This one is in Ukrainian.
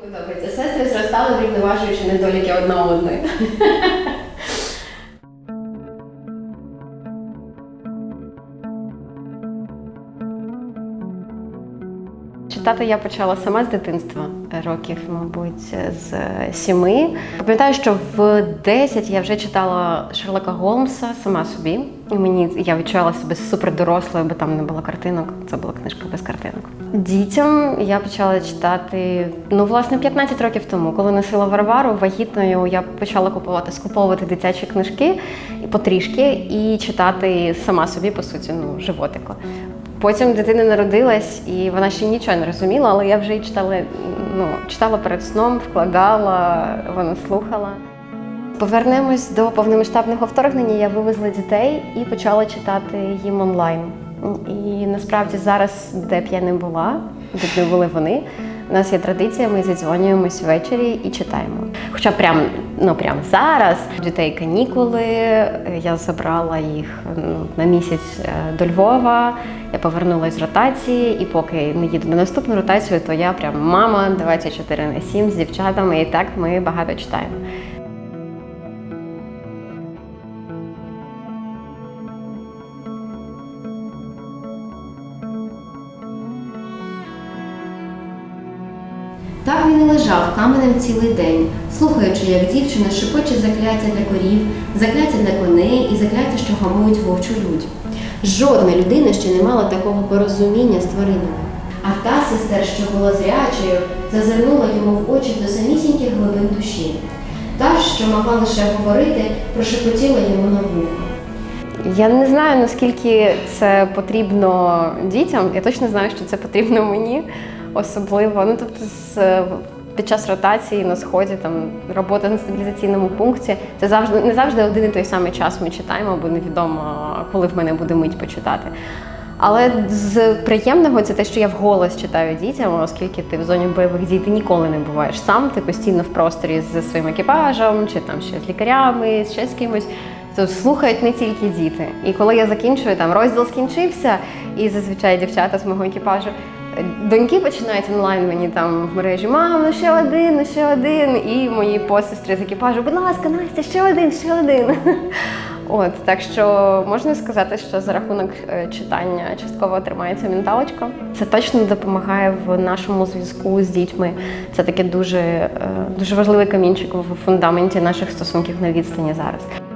Подобається. Сестри зростали, рівноважуючи недоліки одна одної. Читати я почала сама з дитинства, років, мабуть, з сіми. Пам'ятаю, що в 10 я вже читала Шерлока Голмса сама собі. І мені я відчувала себе супердорослою, бо там не було картинок. Це була книжка без картинок. Дітям я почала читати ну, власне, 15 років тому, коли носила Варвару вагітною, я почала купувати, скуповувати дитячі книжки потрішки і читати сама собі, по суті, ну, животико. Потім дитина народилась, і вона ще нічого не розуміла, але я вже її читала, ну, читала перед сном, вкладала, вона слухала. Повернемось до повномасштабного вторгнення. Я вивезла дітей і почала читати їм онлайн. І насправді зараз, де б я не була, де б не були вони, у нас є традиція, ми зідзвонюємось ввечері і читаємо. Хоча прям, ну прям зараз дітей канікули, я забрала їх ну, на місяць е, до Львова. Я повернулася з ротації, і поки не їду на наступну ротацію, то я прям мама 24 на 7 з дівчатами, і так ми багато читаємо. Так він і лежав каменем цілий день, слухаючи, як дівчина шепоче закляття для корів, закляття для коней і закляття, що гамують вовчу людь. Жодна людина ще не мала такого порозуміння з тваринами. А та сестер, що була зрячою, зазирнула йому в очі до самісіньких глибин душі. Та, що могла лише говорити, прошепотіла йому на вухо. Я не знаю, наскільки це потрібно дітям. Я точно знаю, що це потрібно мені особливо. Ну тобто, з під час ротації на сході, там робота на стабілізаційному пункті. Це завжди не завжди один і той самий час ми читаємо, бо невідомо, коли в мене буде мить почитати. Але з приємного це те, що я вголос читаю дітям, оскільки ти в зоні бойових дій ти ніколи не буваєш сам, ти постійно в просторі зі своїм екіпажем, чи там ще з лікарями, ще з кимось. То слухають не тільки діти. І коли я закінчую, там розділ скінчився, і зазвичай дівчата з мого екіпажу. Доньки починають онлайн мені там в мережі Мам, ну ще один, ну ще один. І мої посестри з екіпажу, будь ласка, Настя, ще один, ще один. От так що можна сказати, що за рахунок е, читання частково тримається менталочка. Це точно допомагає в нашому зв'язку з дітьми. Це таке дуже, е, дуже важливий камінчик в фундаменті наших стосунків на відстані зараз.